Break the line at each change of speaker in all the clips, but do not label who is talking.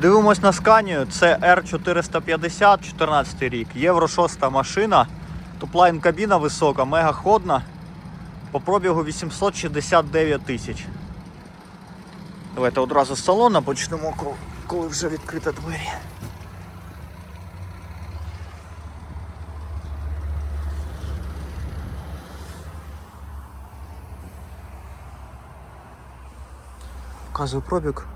Дивимось на сканію. Це R450, 14 рік. Євро 6 машина. Топлайн кабіна висока, мега ходна. По пробігу 869 тисяч. Давайте одразу з салона почнемо, коли- вже відкриті двері. Показую пробіг.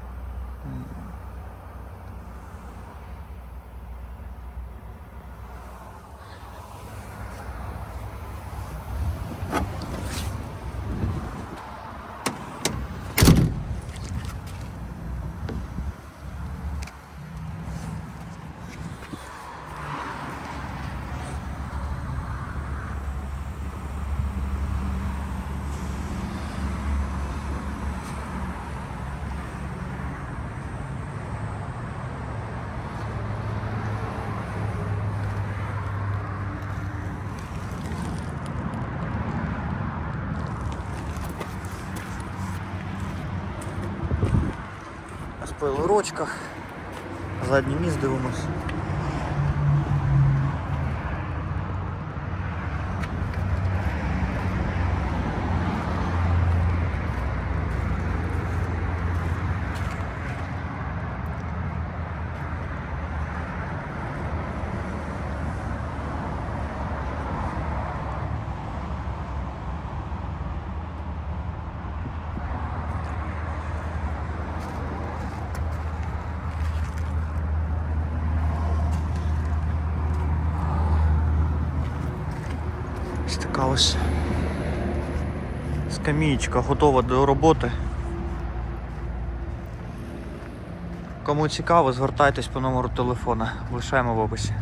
На спойлерочках. Задній міст дивимось. Ось така ось скамієчка готова до роботи. Кому цікаво, звертайтесь по номеру телефона. Лишаємо в описі.